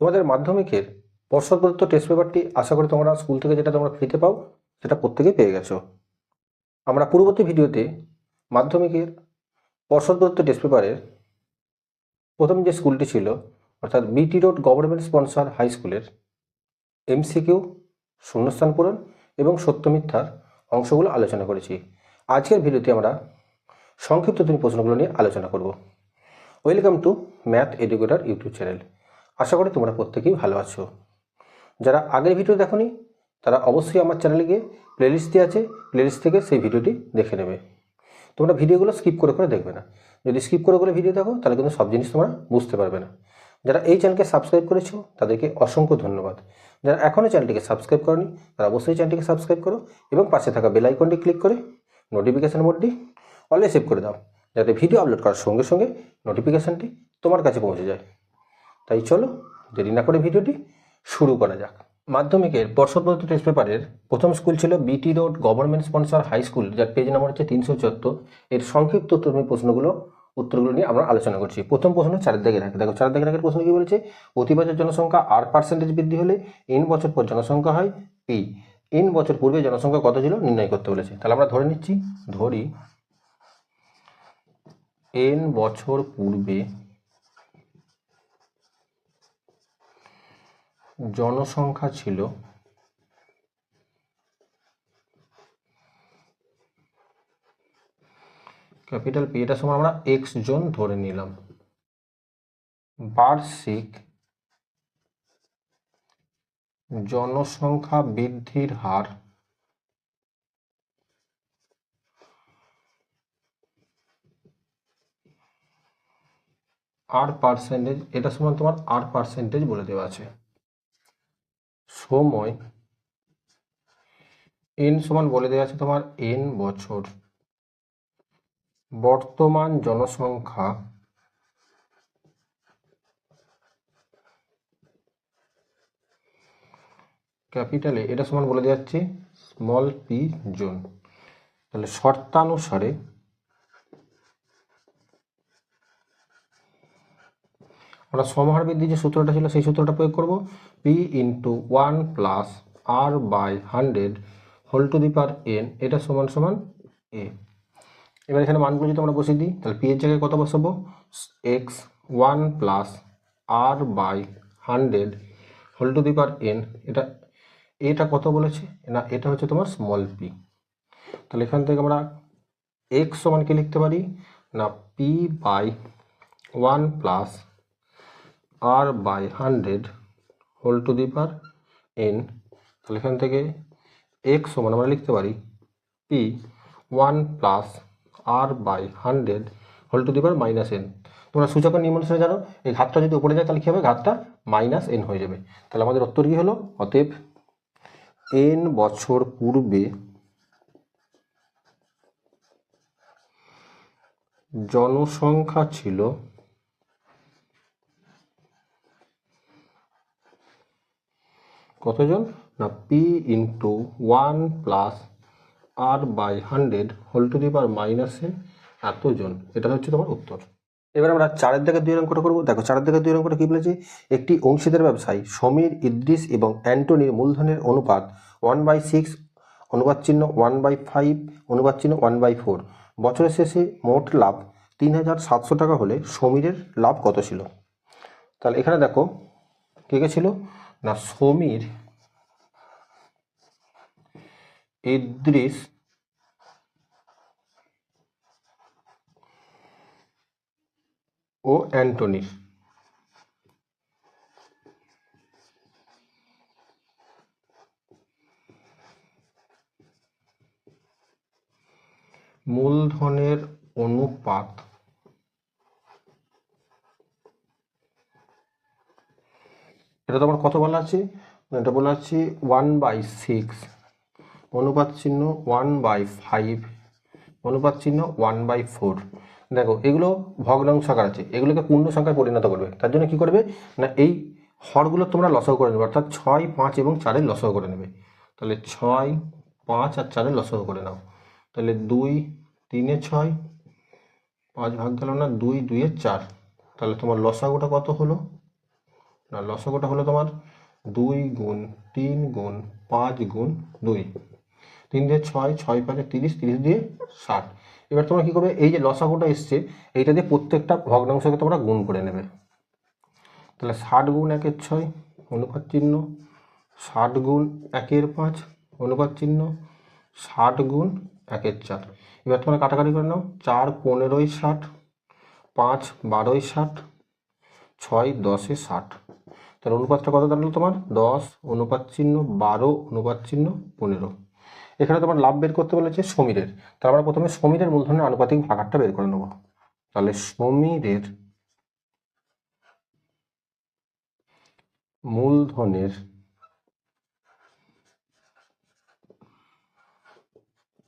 তোমাদের মাধ্যমিকের পর্ষদ প্রদত্ত টেস্ট পেপারটি আশা করি তোমরা স্কুল থেকে যেটা তোমরা ফ্রিতে পাও, সেটা প্রত্যেকেই পেয়ে গেছো। আমরা পূর্ববর্তী ভিডিওতে মাধ্যমিকের পর্ষদ প্রদত্ত টেস্ট পেপারের প্রথম যে স্কুলটি ছিল, অর্থাৎ BT road government sponsor high স্কুলের এমসিকিউ শূন্যস্থান পূরণ এবং সত্য মিথ্যার অংশগুলো আলোচনা করেছি। আজকের ভিডিওতে আমরা সংক্ষিপ্ত তিন প্রশ্নগুলো নিয়ে আলোচনা করব। Welcome to math educator YouTube channel আশা করি তোমরা প্রত্যেকেই ভালো আছো। যারা আগের ভিডিও দেখোনি, তারা অবশ্যই আমার চ্যানেলে গিয়ে প্লেলিস্ট দিয়ে আছে প্লেলিস্ট থেকে সেই ভিডিওটি দেখে নেবে। তোমরা ভিডিওগুলো স্কিপ করে করে দেখবে না। যদি স্কিপ করে করে ভিডিও দেখো, তাহলে কিন্তু সব জিনিস তোমরা বুঝতে পারবে না। যারা এই চ্যানেলকে সাবস্ক্রাইব করেছ, তাদেরকে অসংখ্য ধন্যবাদ। যারা এখনও চ্যানেলটিকে সাবস্ক্রাইব করনি, তারা অবশ্যই চ্যানেলটিকে সাবস্ক্রাইব করো এবং পাশে থাকা বেল আইকনটি ক্লিক করে নোটিফিকেশান মোডটি অলে সেভ করে দাও, যাতে ভিডিও আপলোড করার সঙ্গে সঙ্গে নোটিফিকেশানটি তোমার কাছে পৌঁছে যায়। তাই চলো, দেরি না করে ভিডিওটি শুরু করা যাক। মাধ্যমিকের পর্ষদ প্রদত্ত টেস্ট পেপারের প্রথম স্কুল ছিল BT road government sponsor high school যার পেজ নাম্বার হচ্ছে তিনশো চুয়াত্তর। এর সংক্ষিপ্ত উত্তরমী প্রশ্নগুলো, উত্তরগুলো নিয়ে আমরা আলোচনা করছি। প্রথম প্রশ্ন চারের দিকে রাখে। দেখো, চারের দিকে রাখার প্রশ্ন কি বলেছে? প্রতি বছর জনসংখ্যা আট পার্সেন্টেজ বৃদ্ধি হলে এন বছর পর জনসংখ্যা হয় পি এন বছর পূর্বে জনসংখ্যা কত ছিল? নির্ণয় করতে বলেছে। তাহলে আমরা ধরে নিচ্ছি, ধরি এন বছর পূর্বে জনসংখ্যা ছিল ক্যাপিটাল পি, এটার সময় আমরা এক্স জন ধরে নিলাম। বার্ষিক জনসংখ্যা বৃদ্ধির হার আর পার্সেন্টেজ এটা সমান তোমার আর পার্সেন্টেজ বলে দেওয়া আছে। সময়। এন সমান বলে দেওয়া আছে তোমার এন বছর। বর্তমান জনসংখ্যা ক্যাপিটালে এটা সমান বলে দেওয়া যাচ্ছে স্মল পি জোন। তাহলে শর্তানুসারে আমরা সমাহার বৃদ্ধি যে সূত্রটা ছিল, সেই সূত্রটা প্রয়োগ করব। P into one plus R by hundred whole to the power N এটা সমান সমান এ এবার এখানে মানগুলো যদি আমরা বসিয়ে দিই, তাহলে পি এর জায়গায় কত বসাবো? X one plus R by hundred whole to the power N এটা এটা কত বলেছে? না, এটা হচ্ছে তোমার স্মল পি তাহলে এখান থেকে আমরা এক্স সমান কি লিখতে পারি? না P by one plus R by hundred whole to the power N তাহলে এখান থেকে এক্স সমান আমরা লিখতে পারি P one plus R by hundred whole to the power minus N তোমরা সূচকের নিয়ম অনুসারে জানো, এই ঘাতটা যদি উপরে যায়, তাহলে কী হবে? ঘাতটা মাইনাস এন হয়ে যাবে। তাহলে আমাদের উত্তর কী হলো? অতএব এন বছর পূর্বে জনসংখ্যা ছিল কতজন? না P into one plus R by hundred whole to the power minus এতজন। এটা হচ্ছে তোমার উত্তর। এবার আমরা চারের দিকে দুই অঙ্কটা করব। দেখো, চারের দিকে দুই অঙ্কটা কি বলেছে? একটি অংশীদার ব্যবসায়ী, সমীর, ইদ্রিস এবং অ্যান্টনির মূলধনের অনুপাত ওয়ান বাই সিক্স অনুপাত চিহ্ন ওয়ান বাই ফাইভ অনুপাত চিহ্ন ওয়ান বাই ফোর বছরের শেষে মোট লাভ তিন হাজার সাতশো টাকা হলে সমীরের লাভ কত ছিল? তাহলে এখানে দেখো, কে কে ছিল? না সমীর ইদ্রিস ও অ্যান্টনির মূলধনের অনুপাত এটা তোমার কত বলা আছে? এটা বলা আছে ওয়ান বাই সিক্স অনুপাত চিহ্ন ওয়ান বাই ফাইভ অনুপাত চিহ্ন ওয়ান বাই ফোর দেখো, এগুলো ভগ্নাংশ আকার আছে। এগুলোকে পূর্ণ সংখ্যায় পরিণত করবে। তার জন্য কি করবে? না, এই হরগুলো তোমরা লসাও করে নেবে। অর্থাৎ ছয়, পাঁচ এবং চারের লসাও করে নেবে। তাহলে ছয়, পাঁচ আর চারের লসাও করে নাও। তাহলে দুই, তিনে ছয়, পাঁচ ভাগ গেল না দুই দুইয়ে চার। তাহলে তোমার লসাগুটা কত হলো? না, লসাগুটা হলো তোমার দুই গুণ তিন গুণ পাঁচ গুণ দুই। তিন দিয়ে ছয় ছয় পাঁচে তিরিশ তিরিশ দিয়ে ষাট। এবার তোমরা কী করবে? এই যে লসাগুটা এসছে, এইটা দিয়ে প্রত্যেকটা ভগ্নাংশকে তোমরা গুণ করে নেবে। তাহলে ষাট গুণ একের ছয়, অনুপাত চিহ্ন। ষাট গুণ একের পাঁচ, অনুপাত চিহ্ন। ষাট গুণ একের চার। এবার তোমরা কাটাকাটি করে নাও। চার পনেরোই ষাট, পাঁচ বারোই ষাট, ছয় দশে ষাট। তার অনুপাতটা কত দাঁড়াল তোমার? দশ, অনুপাত চিহ্ন বারো, অনুপাত চিহ্ন পনেরো। এখানে তোমার লাভ বের করতে বলেছে সমীরের। তার আমরা প্রথমে সমীরের মূলধনের আনুপাতিক ভাগারটা বের করে নেব। তাহলে সমীরের মূলধনের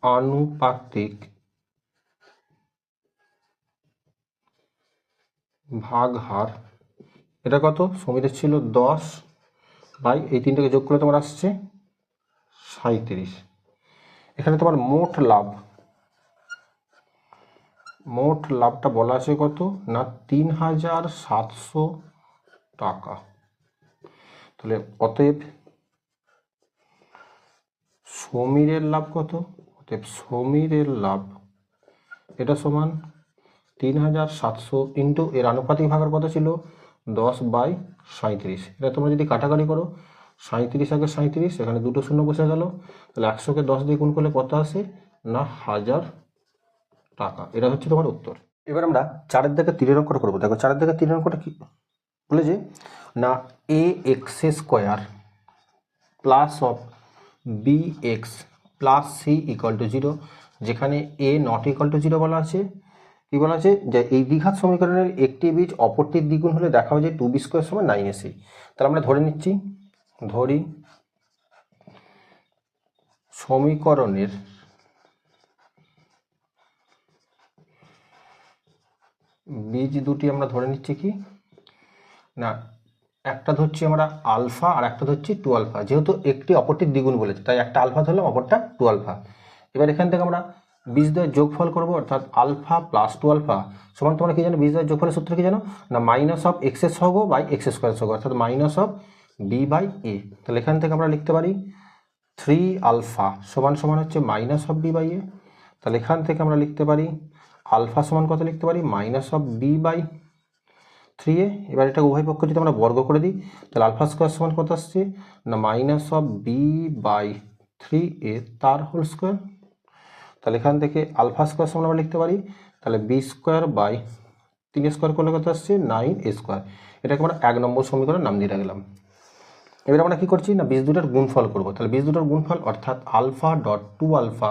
আনুপাতিক ভাগ হার এটা কত? সমীরের ছিল দশ। বাই এই তিনটাকে যোগ করলে তোমার আসছে সাঁত্রিশ এখানে তোমার মোট লাভ। মোট লাভটা বলা আছে কত? না, তিন হাজার সাতশো টাকা। তাহলে অতএব সমীরের লাভ কত? অতএব সমীরের লাভ এটা সমান তিন হাজার সাতশো ইন্টু এর আনুপাতিক ভাগের কত ছিল দশ বাই সাঁত্রিশ এটা তোমরা যদি কাটাকাটি করো সাঁত্রিশ আগে সাঁত্রিশ এখানে দুটো শূন্য বসে গেল। তাহলে একশোকে দশ দিয়ে গুণ করলে কত আসে? না, হাজার টাকা। এটা হচ্ছে তোমার উত্তর। এবার আমরা চারের দিকে তীরের অঙ্কটা করব। দেখো, চারের দিকে তীরের অঙ্কটা কি? বলেছে না A X square plus of B X plus C equal to zero যেখানে A not equal to zero বলা আছে কি বলা আছে যে এই দ্বিঘাত সমীকরণের একটি বীজ অপরটির দ্বিগুণ হলে দেখা হয় যে টু বি স্কোয়ার সমান নাইন এসি তাহলে আমরা ধরে নিচ্ছি, ধরি সমীকরণের বীজ দুটি আমরা ধরে নিচ্ছি কি? না, একটা ধরছি আমরা আলফা আর একটা ধরছি টু আলফা যেহেতু একটি অপরটির দ্বিগুণ বলেছে, তাই একটা আলফা ধরলাম, অপরটা টু আলফা এবার এখান থেকে আমরা বীজদ্বয়ের যোগফল করব অর্থাৎ আলফা প্লাস টু আলফা সমান তোমরা কী জানো? বীজদ্বয়ের যোগফলের সূত্র কি জানো? না মাইনাস অফ এক্সের সহগ বাই এক্স স্কোয়ার সহগ, অর্থাৎ minus of B by A তাহলে এখান থেকে আমরা লিখতে পারি থ্রি আলফা সমান সমান হচ্ছে minus of B by A তাহলে এখান থেকে আমরা লিখতে পারি আলফা সমান কত লিখতে পারি? Minus of B by three A এবার এটা উভয় পক্ষ যদি আমরা বর্গ করে দিই, তাহলে আলফা স্কোয়ার সমান কত আসছে? না minus of B by three A তার হোল স্কোয়ার তাহলে এখান থেকে আলফা স্কোয়ার সমান আমরা লিখতে পারি। তাহলে বি স্কোয়ার বাই তিন স্কোয়ার করলে কত আসছে? Nine square. এটাকে আমরা এক নম্বর সমীকরণ নাম দিয়ে রাখলাম। এবার আমরা কি করছি? না, বীজ দুটোর গুণফল করব। তাহলে বীজ দুটোর গুণফল অর্থাৎ আলফা ডট টু আলফা।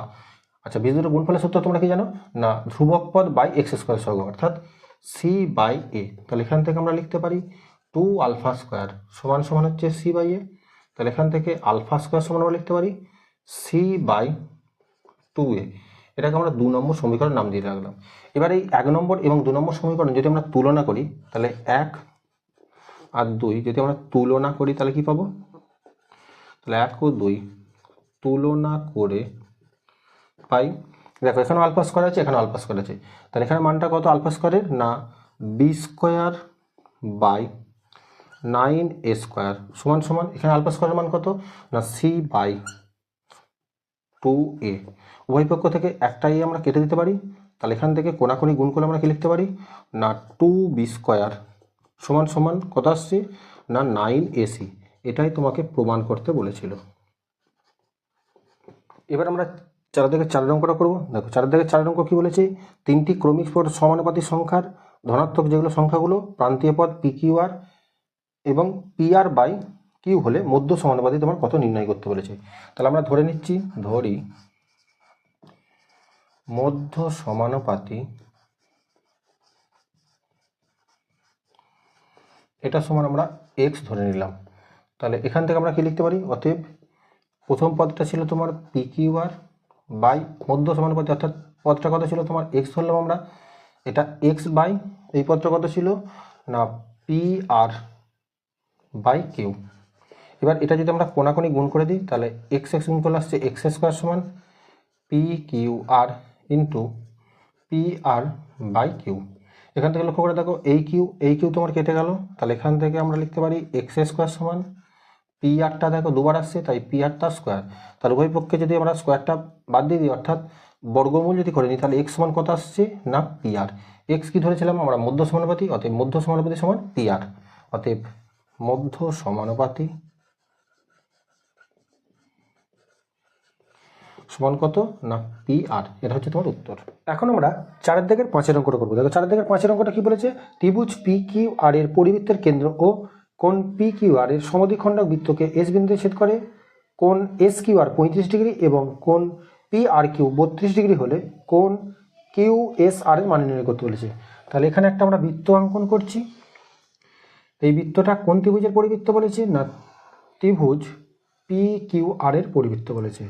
আচ্ছা বীজ দুটোর গুণফলের সূত্র তোমরা কি জানো? না, ধ্রুবক পদ বাই এক্স স্কোয়ার সহগ, অর্থাৎ সি বাই এ তাহলে এখান থেকে আমরা লিখতে পারি টু আলফা স্কোয়ার সমান সমান হচ্ছে সি বাই এ তাহলে এখান থেকে আলফা স্কোয়ার সমান আমরা লিখতে পারি সি বাই টু এ। এটাকে আমরা দু নম্বর সমীকরণ নাম দিয়ে রাখলাম। এবার এই এক নম্বর এবং দু নম্বর সমীকরণ যদি আমরা তুলনা করি, তাহলে এক আর দুই, যদি আমরা তুলনা করি, তাহলে কি পাবো? তাহলে এক ও দুই। তুলনা করে পাই। দেখো, এখানে আলফা স্কোয়ার আছে, এখানে আলফা স্কোয়ার আছে। তাহলে এখানে মানটা কত? আলফা স্কোয়ারের না B square by nine A square সমান সমান, এখানে আলফা স্কোয়ারের মান কত? না সি বাই টু এ উভয় পক্ষ থেকে একটাই আমরা কেটে দিতে পারি, তাহলে এখান থেকে কোনাকুনি গুণ করে আমরা কি লিখতে পারি? না টু বি স্কোয়ার সমান সমান কত আসছে? না নাইন এসি এটাই তোমাকে প্রমাণ করতে বলেছিল। এবার আমরা চার দিকে চার অঙ্কটা করব। দেখো চার দিকে চার অঙ্ক কি বলেছে? তিনটি ক্রমিক পদ সমানুপাতিক সংখ্যার ধনাত্মক যেগুলো সংখ্যাগুলো, প্রান্তীয় পদ পি কিউ আর এবং পি আর বাই কিউ হলে মধ্য সমানুপাতি তোমার কত নির্ণয় করতে বলেছে তাহলে আমরা ধরে নিচ্ছি, ধরি, মধ্য সমানুপাতি এটা সমান আমরা এক্স ধরে নিলাম। তাহলে এখান থেকে আমরা কি লিখতে পারি? অতএব প্রথম পদটা ছিল তোমার পি কিউ আর বাই মধ্য সমানুপাতি অর্থাৎ পদটা কত ছিল? তোমার এক্স ধরলাম আমরা। এটা এক্স বাই, এই পদটা কত ছিল? না পি আর বাই কিউ এবার এটা যদি আমরা কোনাকুনি গুণ করে দিই, তাহলে এক্স এক্স গুণ করলে আসছে এক্স স্কোয়ার সমান P Q R into P R by Q এখান থেকে লক্ষ্য করে দেখো, এই কিউ এই কিউ তোমার কেটে গেল। তাহলে এখান থেকে আমরা লিখতে পারি এক্স স্কোয়ার সমান পি আরটা দেখো দুবার আসছে, তাই পি আরটা স্কোয়ার তাহলে উভয় পক্ষে যদি আমরা স্কোয়ারটা বাদ দিয়ে দিই, অর্থাৎ বর্গমূল যদি করে নিই, তাহলে এক্স সমান কত আসছে না পি আর এক্স কি ধরেছিলাম আমরা, মধ্য সমানুপাতি, অতএব মধ্য সমানুপাতি সমান পি আর অতএব মধ্য সমানুপাতি সমান কত? না, পি আর। এটা হচ্ছে তোমার উত্তর। এখন আমরা চারের দিকের পাঁচের অঙ্কটা করব। দেখো চারের দিকের পাঁচের অঙ্কটা কি বলেছে? ত্রিভুজ পি কিউ আর এর পরিবৃত্তের কেন্দ্র ও কোন পি কিউ আর এর সমদ্বিখণ্ডক বৃত্তকে এস বিন্দুতে ছেদ করে। কোন এস কিউ আর পঁয়ত্রিশ ডিগ্রি এবং কোন পি আর কিউ বত্রিশ ডিগ্রি হলে কোন কিউ এস আর এর মান নির্ণয় করতে বলেছে। তাহলে এখানে একটা আমরা বৃত্ত অঙ্কন করছি। এই বৃত্তটা কোন ত্রিভুজের পরিবৃত্ত বলেছে না ত্রিভুজ পি কিউ আর এর পরিবৃত্ত বলেছে?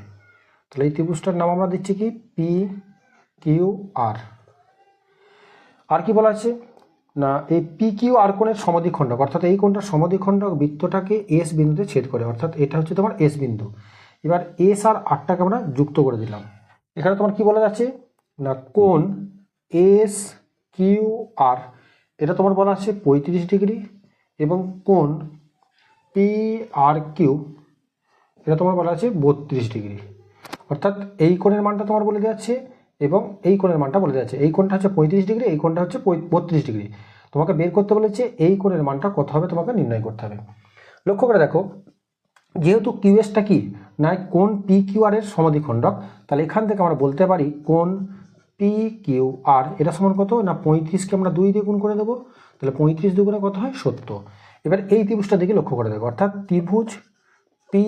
তাহলে এই ত্রিভুজটার নাম আমরা দিচ্ছি কি? পি কিউ আর আর কি বলা আছে? না, এই পি কিউ আর কোণের সমাধিখণ্ডক অর্থাৎ এই কোণটার সমাধিখণ্ডক বৃত্তটাকে এস বিন্দুতে ছেদ করে, অর্থাৎ এটা হচ্ছে তোমার এস বিন্দু। এবার এস আর আরটাকে আমরা যুক্ত করে দিলাম। এখানে তোমার কি বলা যাচ্ছে? না কোন এস কিউ আর এটা তোমার বলা আছে পঁয়ত্রিশ ডিগ্রি এবং কোন পি আর কিউ এটা তোমার বলা আছে বত্রিশ ডিগ্রি। অর্থাৎ এই কোণের মানটা তোমার বলে দেওয়া এবং এই কোণের মানটা বলে দেওয়া এই কোণটা হচ্ছে পঁয়ত্রিশ ডিগ্রি, এই কোণটা হচ্ছে বত্রিশ ডিগ্রি। তোমাকে বের করতে বলেছে এই কোণের মানটা কত হবে তোমাকে নির্ণয় করতে হবে। লক্ষ্য করে দেখো, যেহেতু কিউএসটা কি? না কোন পি কিউ আর এর সমাধিখণ্ডক। তাহলে এখান থেকে আমরা বলতে পারি কোন পি কিউ আর, এটা সমান কত? না, পঁয়ত্রিশকে আমরা দুই দিয়ে গুণ করে দেবো। তাহলে পঁয়ত্রিশ দুগুণে কত হয়? সত্তর। এবার এই ত্রিভুজটা দিকে লক্ষ্য করে দেখো। অর্থাৎ ত্রিভুজ পি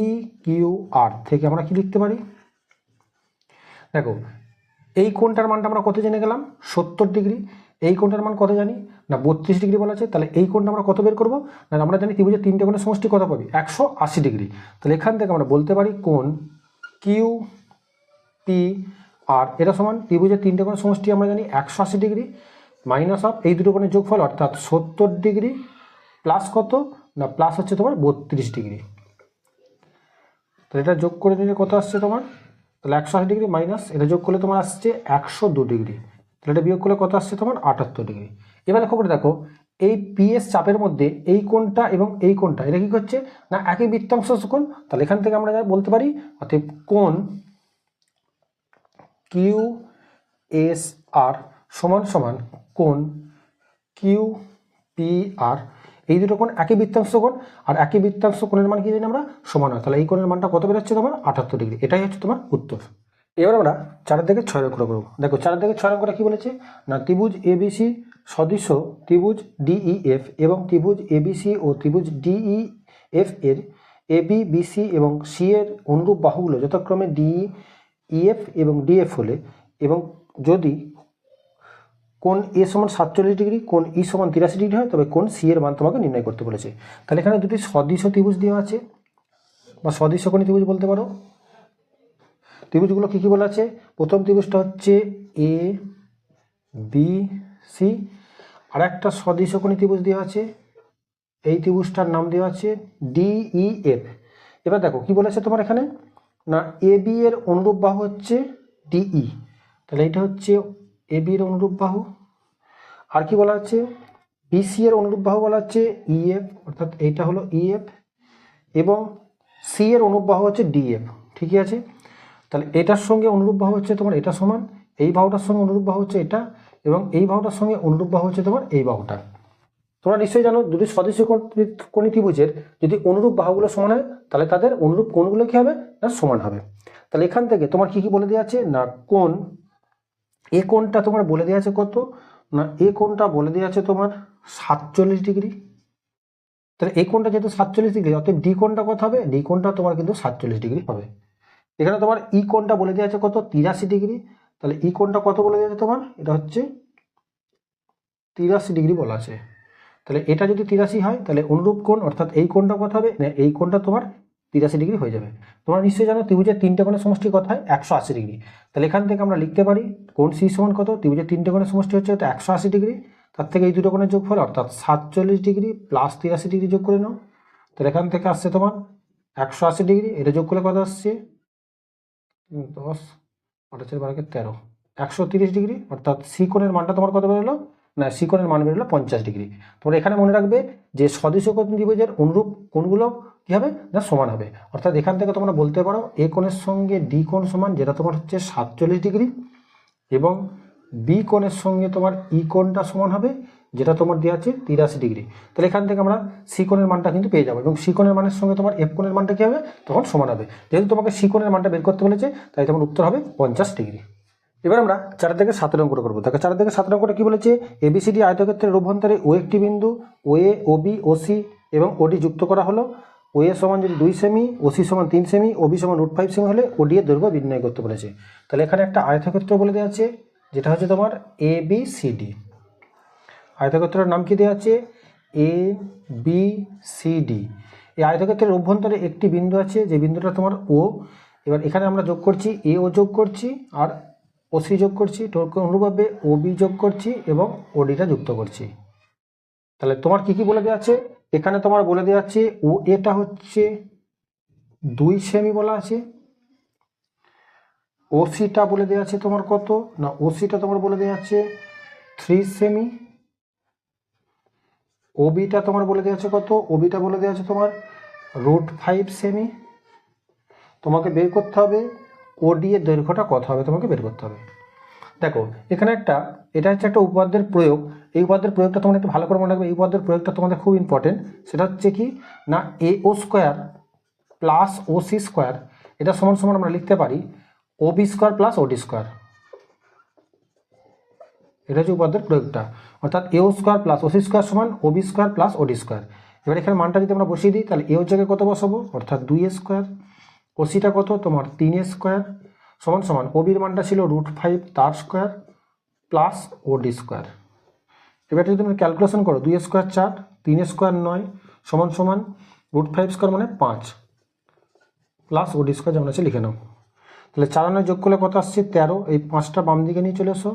কিউ আর থেকে আমরা কি লিখতে পারি? দেখো, এই কোণটার মানটা আমরা কত জেনে গেলাম? সত্তর ডিগ্রি। এই কোণটার মান কত জানি? না, বত্রিশ ডিগ্রি বলা আছে। তাহলে এই কোণটা আমরা কত বের করব? না, আমরা জানি ত্রিভুজের তিনটে কোণের সমষ্টি কত পাবি? একশো আশি ডিগ্রি। তাহলে এখান থেকে আমরা বলতে পারি কোণ কিউ পি আর এটা সমান ত্রিভুজের তিনটে কোণের সমষ্টি আমরা জানি একশো আশি ডিগ্রি। মাইনাস অফ এই দুটো কোণের যোগফল অর্থাৎ সত্তর ডিগ্রি প্লাস কত? না, প্লাস হচ্ছে তোমার বত্রিশ ডিগ্রি। তাহলে এটা যোগ করে নিলে কত আসছে তোমার? তাহলে একশো আশি ডিগ্রি মাইনাস, এটা যোগ করলে তোমার আসছে একশো দু ডিগ্রি। তাহলে এটা বিয়োগ করলে কত আসছে তোমার? আটাত্তর ডিগ্রি। এবার লক্ষ্য করে দেখো, এই পিএস চাপের মধ্যে এই কোণটা এবং এই কোণটা, এটা কি করছে? না, একই বৃত্তাংশ কোণ। তাহলে এখান থেকে আমরা বলতে পারি, অতএব কোণ কিউ এস আর সমান সমান কোণ কিউ পি আর এই দুটো কোণ একই বৃত্তাংশ কোণ, আর একই বৃত্তাংশ কোণের মান কি জানি আমরা? সমান হয়। তাহলে এই কোণের মানটা কত বেরোচ্ছে তোমার? আটাত্তর ডিগ্রি। এটাই হচ্ছে তোমার উত্তর। এবার আমরা চারের দিকে ছয় অঙ্কটা করব। দেখো চারের দিকে ছয় অঙ্কটা কি বলেছে? না, ত্রিভুজ এ এবিসি সদৃশ ত্রিভুজ ডিইএফ এবং ত্রিভুজ এ এবিসি ও ত্রিভুজ ডিইএফ এর এবি বিসি এবং সি এর অনুরূপ বাহুগুলো যথাক্রমে ডিই ইএফ এবং ডিএফ হলে এবং যদি কোন এ সমান সাতচল্লিশ ডিগ্রি, কোন ই সমান তিরাশি ডিগ্রি হয়, তবে কোন সি এর মান তোমাকে নির্ণয় করতে বলেছে। তাহলে এখানে দুটি সদৃশ ত্রিভুজ দেওয়া আছে, বা সদৃশ কোন ত্রিভুজ বলতে পারো। ত্রিভুজগুলো কী কী বলা আছে? প্রথম ত্রিভুজটা হচ্ছে এ, বি, সি। আর একটা সদৃশ কোন ত্রিভুজ দেওয়া আছে, এই ত্রিভুজটার নাম দেওয়া আছে ডিই এফ। এবার দেখো, কি বলেছে তোমার এখানে? না, এ, বি এর অনুরূপ বাহু হচ্ছে ডিই তাহলে এটা হচ্ছে এ বি এর অনুরূপ বাহু। আর কি বলা হচ্ছে? বিসি এর অনুরূপ বাহু বলা হচ্ছে ইএফ অর্থাৎ এইটা হলো ইএফ এবং সি এর অনুরূপ বাহু হচ্ছে ডিএফ ঠিকই আছে? তাহলে এটার সঙ্গে অনুরূপ বাহু হচ্ছে তোমার এটা সমান, এই বাহুটার সঙ্গে অনুরূপ বাহু হচ্ছে এটা, এবং এই বাহুটার সঙ্গে অনুরূপ বাহু হচ্ছে তোমার এই বাহুটা। তোমরা নিশ্চয়ই জানো, দুটি সদস্য কোণী ত্রিভুজের যদি অনুরূপ বাহুগুলো সমান হয়, তাহলে তাদের অনুরূপ কোণগুলো কী হবে? না, সমান হবে। তাহলে এখান থেকে তোমার কি কি বলে দেওয়া আছে? না, কোণ। এ কোণটা তোমার বলে দেওয়া আছে কত? না, এ কোণটা বলে দেওয়া আছে তোমার সাতচল্লিশ ডিগ্রি। তাহলে এই কোণটা যেহেতু সাতচল্লিশ ডিগ্রি, অতএব ডি কোণটা কত হবে? ডি কোণটা তোমার কিন্তু সাতচল্লিশ ডিগ্রি হবে। এখানে তোমার ই কোণটা বলে দেওয়া আছে কত? তিরাশি ডিগ্রি। তাহলে ই কোণটা কত বলে দেওয়া আছে তোমার? এটা হচ্ছে তিরাশি ডিগ্রি বলা আছে। তাহলে এটা যদি তিরাশি হয়, তাহলে অনুরূপ কোণ, অর্থাৎ এই কোণটা কত হবে? না, এই কোণটা তোমার তিরাশি ডিগ্রি হয়ে যাবে। তোমরা নিশ্চয়ই জানো ত্রিভুজের তিনটে কোণের সমষ্টি হয়? একশো আশি ডিগ্রি। তাহলে এখান থেকে আমরা লিখতে পারি কোণ সি সমান কত? ত্রিভুজের তিনটে কোণের সমষ্টি হচ্ছে এটা একশো আশি ডিগ্রি। তার থেকে এই দুটো কোণের যোগফল, অর্থাৎ সাতচল্লিশ ডিগ্রি প্লাস তিরাশি ডিগ্রি যোগ করে নাও। তাহলে এখান থেকে আসছে তোমার একশো আশি ডিগ্রি। এটা যোগ করলে কত আসছে? দশ, আঠাশের বারোকে তেরো। একশো তিরিশ ডিগ্রি, অর্থাৎ সি কোণের মানটা তোমার কত বেরোলো? না শিকনের মান বেরোলো পঞ্চাশ ডিগ্রি। তোমরা এখানে মনে রাখবে যে কোণ ত্রিভুজের অনুরূপ কোণগুলো কী হবে? না, সমান হবে। অর্থাৎ এখান থেকে তোমরা বলতে পারো এ কোণের সঙ্গে ডি কোণ সমান, যেটা তোমার হচ্ছে সাতচল্লিশ ডিগ্রি, এবং বি কোণের সঙ্গে তোমার ই কোণটা সমান হবে, যেটা তোমার দেওয়া আছে তিরাশি ডিগ্রি। তাহলে এখান থেকে আমরা সি কোণের মানটা কিন্তু পেয়ে যাব, এবং সি কোণের মানের সঙ্গে তোমার এফ কোণের মানটা কী হবে? তখন সমান হবে। যেহেতু তোমাকে সি কোণের মানটা বের করতে বলেছে, তাই তোমার উত্তর হবে পঞ্চাশ ডিগ্রি। এবার আমরা চার থেকে সাত অঙ্কটা করব। দেখো চার থেকে সাত অঙ্কটা কী বলেছে? এবিসিডি আয়তক্ষেত্রের অভ্যন্তরে ও একটি বিন্দু ও এ ও বি ও সি এবং ওডি যুক্ত করা হলো। ও এ সমান যদি দুই সেমি ও সি সমান তিন সেমি ও বি সমান রুট ফাইভ সেমি হলে ওডি এর দৈর্ঘ্য নির্ণয় করতে বলেছে। তাহলে এখানে একটা আয়তক্ষেত্র বলে দেওয়া আছে, যেটা হচ্ছে তোমার এ বি সি ডি আয়তক্ষেত্রের নাম কি দেওয়া আছে? এ বি সি ডি এই আয়তক্ষেত্রের অভ্যন্তরে একটি বিন্দু আছে, যে বিন্দুটা তোমার ও এবার এখানে আমরা যোগ করছি এ ও যোগ করছি, আর ও সি যোগ করছি অনুরূপভাবে ও বি যোগ করছি এবং ওডিটা যুক্ত করছি। তাহলে তোমার কি কি বলে দেওয়া আছে? এখানে তোমার বলে দেওয়া আছে ও এটা হচ্ছে দুই সেমি বলা আছে। ওসিটা বলে দেওয়া আছে তোমার কত? না ওসিটা তোমার বলে দেওয়া আছে থ্রি সেমি ওবিটা তোমার বলে দেওয়া আছে কত? ওবিটা বলে দেওয়া আছে তোমার রুট ফাইভ সেমি তোমাকে বের করতে হবে ওডি এর দৈর্ঘ্যটা কত হবে তোমাকে বের করতে হবে। দেখো, এখানে একটা, এটা হচ্ছে একটা উপপাদ্যের প্রয়োগ। এই উপপাদ্যের প্রয়োগটা তোমার একটু ভালো করে মনে রাখবে। এই উপপাদ্যের প্রয়োগটা তোমাদের খুব ইম্পর্টেন্ট সেটা হচ্ছে কি, না A O square plus O C square এটা সমান সমান আমরা লিখতে পারি O B square plus OD square এটা হচ্ছে উপাদ্যের প্রয়োগটা। অর্থাৎ A O square plus OC square সমান O B square plus OD square এবার এখানে মানটা যদি আমরা বসিয়ে দিই, তাহলে এ জায়গায় কত বসাবো? অর্থাৎ দুই এ স্কোয়ার ওসিটা কত? তোমার তিন স্কোয়ার সমান সমান। ওবির মানটা ছিল রুট ফাইভ তার স্কোয়ার প্লাস ওডি স্কোয়ার। এবার যদি তুমি ক্যালকুলেশন করো, দুই স্কোয়ার চার, তিন স্কোয়ার নয়, সমান সমান রুট ফাইভ স্কোয়ার মানে পাঁচ, প্লাস ওডি স্কোয়ার যেমন আছে লিখে নাও। তাহলে চার নয় যোগ করলে কত আসছে? তেরো। এই পাঁচটা বাম দিকে নিয়ে চলে এসো।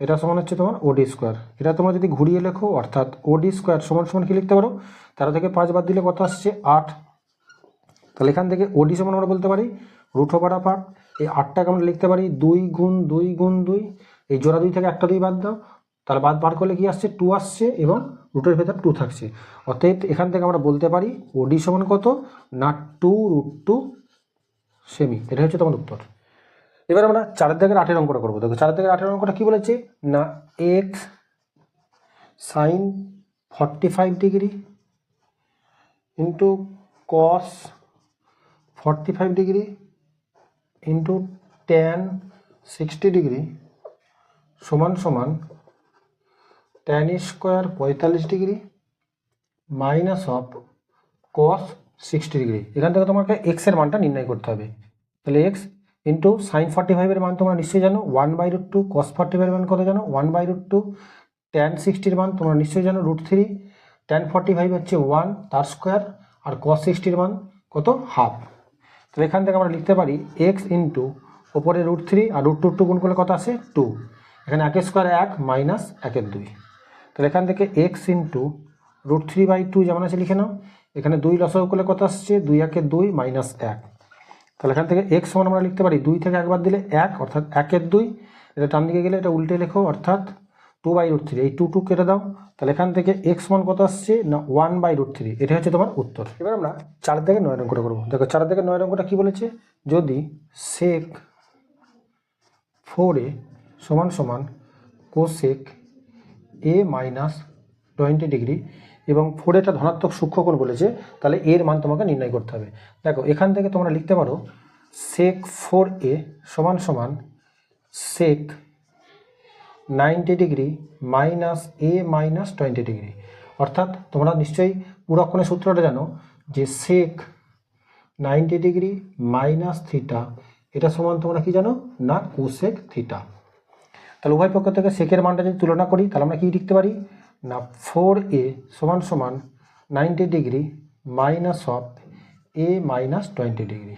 এটা সমান হচ্ছে তোমার ওডি স্কোয়ার। এটা তোমরা যদি ঘুরিয়ে লেখো, অর্থাৎ ওডি স্কোয়ার সমান সমান কি লিখতে পারো? তেরো থেকে পাঁচ বাদ দিলে কত আসছে? আট। তাহলে এখান থেকে ওডি সমান আমরা বলতে পারি রুট ওভার আপ আট এই আটটাকে আমরা লিখতে পারি দুই গুণ দুই গুণ দুই। এই জোড়া দুই থেকে একটা দুই বাদ দাও। তাহলে বাদ বার করলে কি আসছে? টু আসছে এবং রুটের ভেতর টু থাকছে। অতএব এখান থেকে আমরা বলতে পারি ওডি সমান কত? না টু রুট টু সেমি এটা হচ্ছে তোমার উত্তর। এবার আমরা চারের দাগের আটের অঙ্কটা করব। দেখো চারের দাগের আটের অঙ্কটা কি বলেছে? না X sine forty five degree into cos forty five degree into tan sixty degree সমান সমান ট্যান স্কোয়ার পঁয়তাল্লিশ degree minus of cos sixty degree এখান থেকে তোমাকে এক্সের মানটা নির্ণয় করতে হবে। তাহলে এক্স ইন্টু সাইন ফর্টি ফাইভের মান তোমরা নিশ্চয়ই জানো। One by root two cos forty ফাইভের মান কত জানো? One by root two tan সিক্সটির মান তোমরা নিশ্চয়ই জানো। Root three tan forty five হচ্ছে ওয়ান তার স্কোয়ার আর কস সিক্সটির মান কত? হাফ তাহলে এখান থেকে আমরা লিখতে পারি এক্স ইন্টু ওপরে রুট থ্রি আর রুট টু টু গুণ করলে কত আসে? টু এখানে একের স্কোয়ার এক মাইনাস একের দুই। তাহলে এখান থেকে X into root three by two যেমন আছে লিখে নাও। এখানে দুই লসক করলে কত আসছে? দুই একের দুই মাইনাস এক। তাহলে এখান থেকে এক্স সমান আমরা লিখতে পারি দুই থেকে একবার দিলে এক, অর্থাৎ একের দুই। এটা টান দিকে গেলে এটা উল্টে লেখো, অর্থাৎ টু বাই রুট থ্রি এই টু টু কেটে দাও। তাহলে এখান থেকে এক্স মান কত আসছে? না ওয়ান বাই রুট থ্রি এটা হচ্ছে তোমার উত্তর। এবার আমরা চার থেকে নয় অঙ্কটা করব। দেখো চার থেকে নয় অঙ্কটা কী বলেছে? যদি সেক ফোর এ সমান সমান cosec A minus twenty degree এবং ফোর এটা ধনাত্মক সূক্ষ্মকোণ বলেছে, তাহলে এর মান তোমাকে নির্ণয় করতে হবে। দেখো, এখান থেকে তোমরা লিখতে পারো সেক ফোর এ সমান সমান sec ninety degree minus A minus twenty degree. অর্থাৎ তোমরা নিশ্চয়ই পুরক্ষণের সূত্রটা জানো যে sec ninety degree minus theta, এটা সমান তোমরা কি জানো? না কোসেক থিটা। তাহলে উভয় পক্ষ থেকে সেকের মানটা যদি তুলনা করি, তাহলে আমরা কি লিখতে পারি? না ফোর এ সমান সমান ninety degree minus of A minus twenty degree.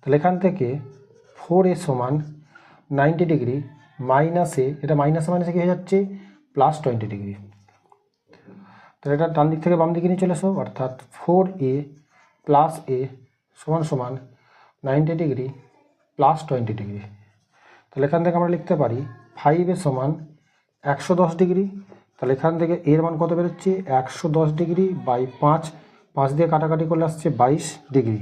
তাহলে এখান থেকে ফোর এ সমান নাইনটি ডিগ্রি মাইনাসে, এটা মাইনাসে মাইনাসে কী হয়ে যাচ্ছে? প্লাস টোয়েন্টি ডিগ্রি তাহলে এটা ডান দিক থেকে বাম দিকে নিয়ে চলে এসো, অর্থাৎ ফোর এ প্লাস এ সমান সমান ninety degree plus twenty degree তাহলে এখান থেকে আমরা লিখতে পারি ফাইভ এ সমান একশো দশ ডিগ্রি তাহলে এখান থেকে এর মান কত বেরোচ্ছে? একশো দশ ডিগ্রি বাই পাঁচ। পাঁচ দিয়ে কাটাকাটি করলে আসছে বাইশ ডিগ্রি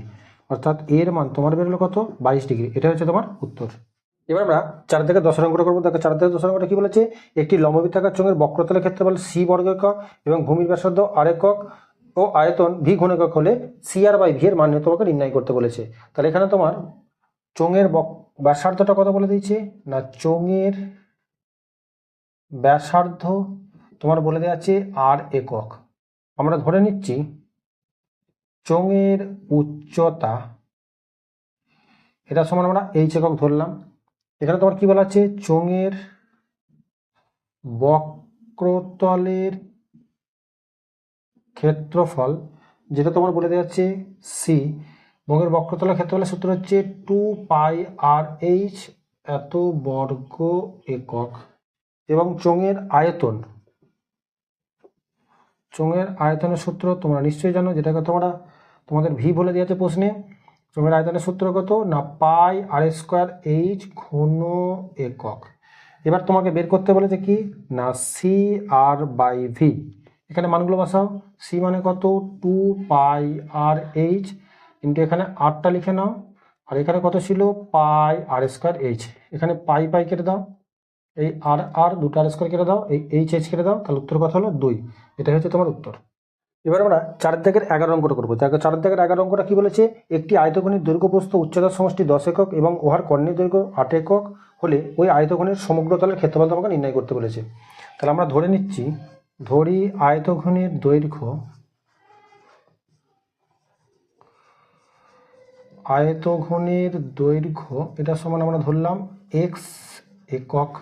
অর্থাৎ এর মান তোমার বেরোলো কত? বাইশ ডিগ্রি এটা হচ্ছে তোমার উত্তর। এবার আমরা চার থেকে দশ অঙ্কটা করব। দেখো চার থেকে দশ অঙ্কটা কি বলেছে? একটি লম্ববৃত্তাকার চোঙের বক্রতলের ক্ষেত্রে বলে সি বর্গ একক এবং ভূমির ব্যাসার্ধ আর একক ও আয়তন ভি ঘন একক হলে সি আর বাই ভি এর মান তোমাকে নির্ণয় করতে বলেছে। তাহলে এখানে তোমার চোঙের ব্যাসার্ধটা কত বলে দিয়েছে? না চোঙের ব্যাসার্ধ তোমার বলে দেওয়া আছে আর একক। আমরা ধরে নিচ্ছি চোঙের উচ্চতা, এটা সমান আমরা এইচ একক ধরলাম। এখানে তোমার কি বলা আছে? চোঙের বক্রতলের ক্ষেত্রফল, যেটা তোমার বলে দেওয়া আছে সি বঙ্গের বক্রতলের ক্ষেত্রফলের সূত্র হচ্ছে টু পাই আর এইচ এত বর্গ একক এবং চোঙের আয়তন। চোঙের আয়তনের সূত্র তোমরা নিশ্চয়ই জানো, যেটাকে তোমরা, তোমাদের ভি বলে দিয়েছে প্রশ্নে। চোঙের আয়তনের সূত্র কত? না, পাই আর স্কোয়ার এইচ ঘন একক। এবার তোমাকে বের করতে বলেছে কি? না সি আর বাই ভি এখানে মানগুলো বসাও। সি মানে কত? টু পাই আর এইচ কিন্তু এখানে আটটা লিখে নাও। আর এখানে কত ছিল? পাই আর স্কোয়ার এইচ এখানে পাই পাই কেটে দাও। এই আর আর দুটো আর স্কোয়ার কেটে দাও। এই এইচ এইচ কেটে দাও। তাহলে উত্তর কথা হলো? দুই। এটাই হচ্ছে তোমার উত্তর। এবার আমরা চার দাগের এগারো অঙ্কটা করব। দেখো চার দাগের এগারো অঙ্কটা কি বলেছে? একটি আয়তঘনের দৈর্ঘ্য প্রস্থ উচ্চতার সমষ্টি দশ একক এবং ওহার কর্ণের দৈর্ঘ্য আট একক হলে ওই আয়তঘনের সমগ্র তলের ক্ষেত্রফল তোমাকে নির্ণয় করতে বলেছে। তাহলে আমরা ধরে নিচ্ছি, ধরি আয়তঘনের দৈর্ঘ্য আয়তঘনের দৈর্ঘ্য, এটা সমান আমরা ধরলাম এক্স একক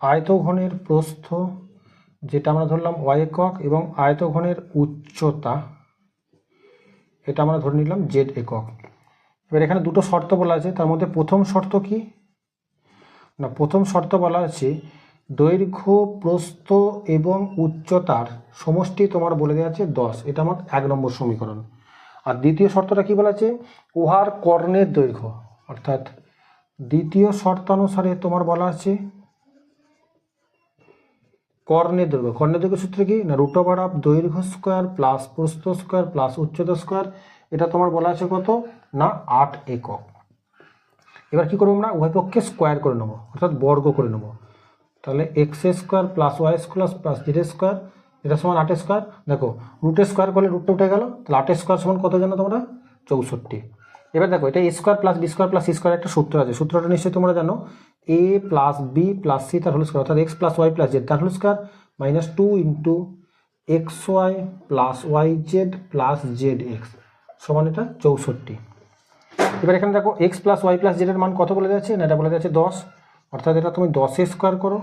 আয়তঘনের প্রস্থ যেটা আমরা ধরলাম ওয়াই একক এবং আয়তঘনের উচ্চতা, এটা আমরা ধরে নিলাম জেড একক। এবার এখানে দুটো শর্ত বলা আছে, তার মধ্যে প্রথম শর্ত কি? না, প্রথম শর্ত বলা আছে, দৈর্ঘ্য, প্রস্থ এবং উচ্চতার সমষ্টি তোমার বলে দেওয়া আছে দশ। এটা আমার এক নম্বর সমীকরণ। আর দ্বিতীয় শর্তটা কি বলা আছে? উহার কর্ণের দৈর্ঘ্য। অর্থাৎ দ্বিতীয় শর্তানুসারে তোমার বলা আছে কর্ণের দৈর্ঘ্য কর্ণের দৈর্ঘ্য সূত্র কি? না, রুট ওভার অফ দৈর্ঘ্য স্কোয়ার প্লাস প্রস্থ স্কোয়ার প্লাস উচ্চতা স্কোয়ার, এটা তোমার বলা আছে কত? না, আট একক। এবার কি করব আমরা? উভয় পক্ষে স্কোয়ার করে নেব, অর্থাৎ বর্গ করে নেব। তাহলে X square plus Y square plus Z square, এটা সমান আট স্কোয়ার। দেখো রুটে স্কোয়ার করলে রুটটা উঠে গেল, তাহলে আট স্কোয়ার সমান কত জানো তোমরা? চৌষট্টি। এবার দেখো, এটা square plus B square plus square একটা সূত্র আছে। সূত্রটা নিশ্চয়ই তোমরা জানো। A plus B plus C তার হোল স্কোয়ার অর্থাৎ X plus Y plus Z তার whole square minus two into X Y plus Y Z plus Z X সমান এটা চৌষট্টি। এবার এখানে দেখো এক্স প্লাস ওয়াই প্লাস জেডের মান কত বলে যাচ্ছে না, এটা বলে যাচ্ছে দশ। অর্থাৎ এটা তুমি দশে স্কোয়ার করো।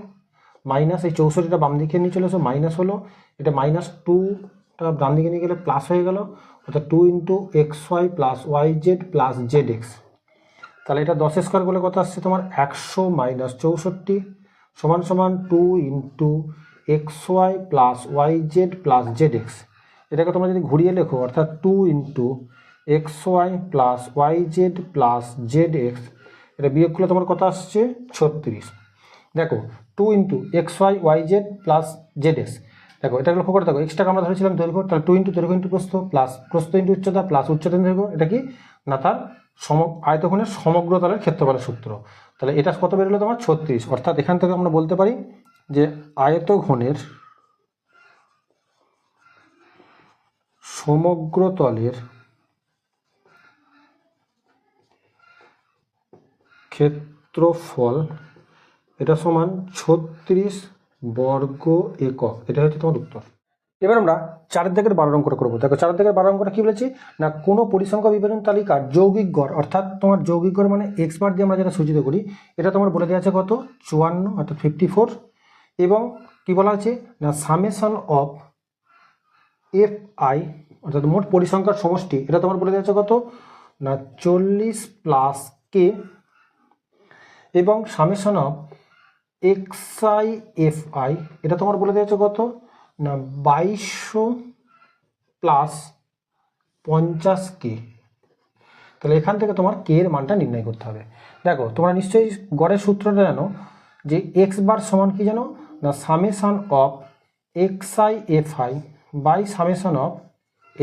মাইনাস এই চৌষট্টিটা বাম দিকে নিয়ে চলে এসো মাইনাস হলো, এটা মাইনাস টুটা ডান দিকে নিয়ে গেলে প্লাস হয়ে গেল। অর্থাৎ two into X Y plus Y Z plus Z X তাহলে এটা দশ স্কোয়ার করলে কত আসছে? তোমার একশো মাইনাস চৌষট্টি সমান সমান two into X Y plus Y Z plus Z X এটাকে তোমরা যদি ঘুরিয়ে লেখো, অর্থাৎ two into X Y plus Y Z plus Z X এটা বিয়োগ করলে তোমার কত আসছে? ছত্রিশ। দেখো two into X Y Y Z plus Z X দেখো, এটা লক্ষ্য করে দেখো এক্সটাকে আমরা ধরেছিলাম দৈর্ঘ্য, তাহলে টু ইন্টু দৈর্ঘ্য ইন্টু প্রস্থ প্লাস প্রস্থ ইন্টু উচ্চতা প্লাস উচ্চতা দৈর্ঘ্য, এটা কি? না, তার সম আয়তঘনের সমগ্র তলের ক্ষেত্রফলের সূত্র। তাহলে এটা কত বেরোলো তোমার? ছত্রিশ। অর্থাৎ এখান থেকে আমরা বলতে পারি যে আয়তঘনের সমগ্র তলের ক্ষেত্রফল এটা সমান ছত্রিশ বর্গ একক। এটা হচ্ছে তোমার উত্তর। এবার আমরা চার দিকের বারো অঙ্কটা করব। দেখো চার দিকের বারো অঙ্কটা কি বলেছি? না, কোনো পরিসংখ্যা বিবরণ তালিকার যৌগিক গড়, অর্থাৎ তোমার যৌগিক গড় মানে এক্স বার দিয়ে আমরা যেটা সূচিত করি, এটা তোমার বলে দেওয়া আছে কত? চুয়ান্ন, অর্থাৎ ফিফটি ফোর এবং কি বলা আছে? না সামেশন অফ এফ আই অর্থাৎ মোট পরিসংখ্যার সমষ্টি, এটা তোমার বলে দেওয়া আছে কত? না, চল্লিশ প্লাস কে এবং summation of X I F I এটা তোমার বলে দেওয়া আছে কত? না, বাইশশো প্লাস পঞ্চাশ কে তাহলে এখান থেকে তোমার কে এর মানটা নির্ণয় করতে হবে। দেখো, তোমরা নিশ্চয়ই গড়ের সূত্রটা জানো যে এক্স বার সমান কি জানো? না summation of X I F I by summation of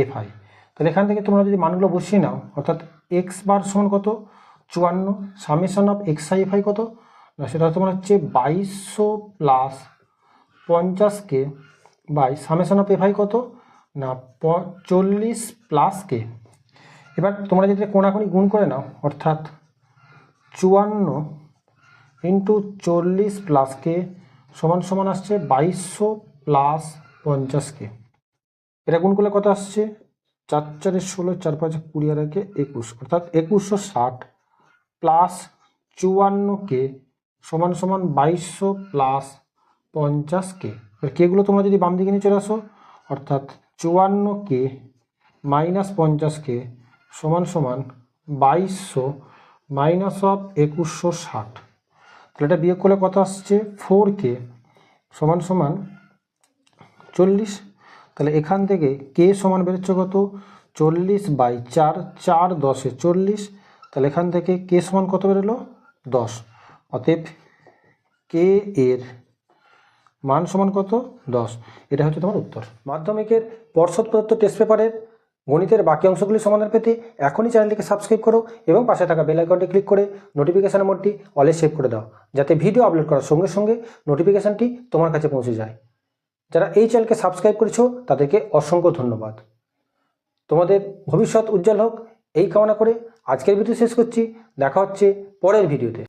F I তাহলে এখান থেকে তোমরা যদি মানগুলো বসিয়ে নাও, অর্থাৎ এক্স বার সমান কত? চুয়ান্ন। Summation of X I F I কত? না, সেটা তোমার হচ্ছে বাইশশো plus পঞ্চাশকে by summation of F I কত? না চল্লিশ প্লাস কে এবার তোমরা যদি কোনাকুনি গুণ করে নাও, অর্থাৎ চুয়ান্ন ইন্টু চল্লিশ প্লাস কে সমান সমান আসছে বাইশশো প্লাস পঞ্চাশ কে এটা গুণ করলে কত আসছে? চার চারে ষোলো, চার পাঁচে কুড়ি আর একে একুশ। অর্থাৎ একুশশো ষাট প্লাস চুয়ান্ন কে সমান সমান বাইশশো প্লাস পঞ্চাশ কে এবার কেগুলো তোমরা যদি বাম দিকে নিয়ে চলে আসো? অর্থাৎ চুয়ান্ন কে মাইনাস পঞ্চাশ কে সমান সমান বাইশশো মাইনাস অফ একুশশো ষাট। তাহলে এটা বিয়োগ করলে কত আসছে? ফোর কে সমান সমান চল্লিশ। তাহলে এখান থেকে কে সমান বেরোচ্ছে কত? চল্লিশ বাই চার চার দশে চল্লিশ। তাহলে এখান থেকে কে সমান কত বেরোলো? দশ। অতএব কে এর মান সমান কত? দশ। এটা হচ্ছে তোমার উত্তর। মাধ্যমিকের পর্ষদ প্রদত্ত টেস্ট পেপারের গণিতের বাকি অংশগুলি সমাধান পেতে এখনই চ্যানেলটিকে সাবস্ক্রাইব করো এবং পাশে থাকা বেল আইকনটি ক্লিক করে নোটিফিকেশান মোডটি অলে সেভ করে দাও, যাতে ভিডিও আপলোড করার সঙ্গে সঙ্গে নোটিফিকেশানটি তোমার কাছে পৌঁছে যায়। যারা এই চ্যানেলকে সাবস্ক্রাইব করেছ, তাদেরকে অসংখ্য ধন্যবাদ। তোমাদের ভবিষ্যৎ উজ্জ্বল হোক, এই কামনা করে আজকের ভিডিও শেষ করছি। দেখা হচ্ছে পরের ভিডিওতে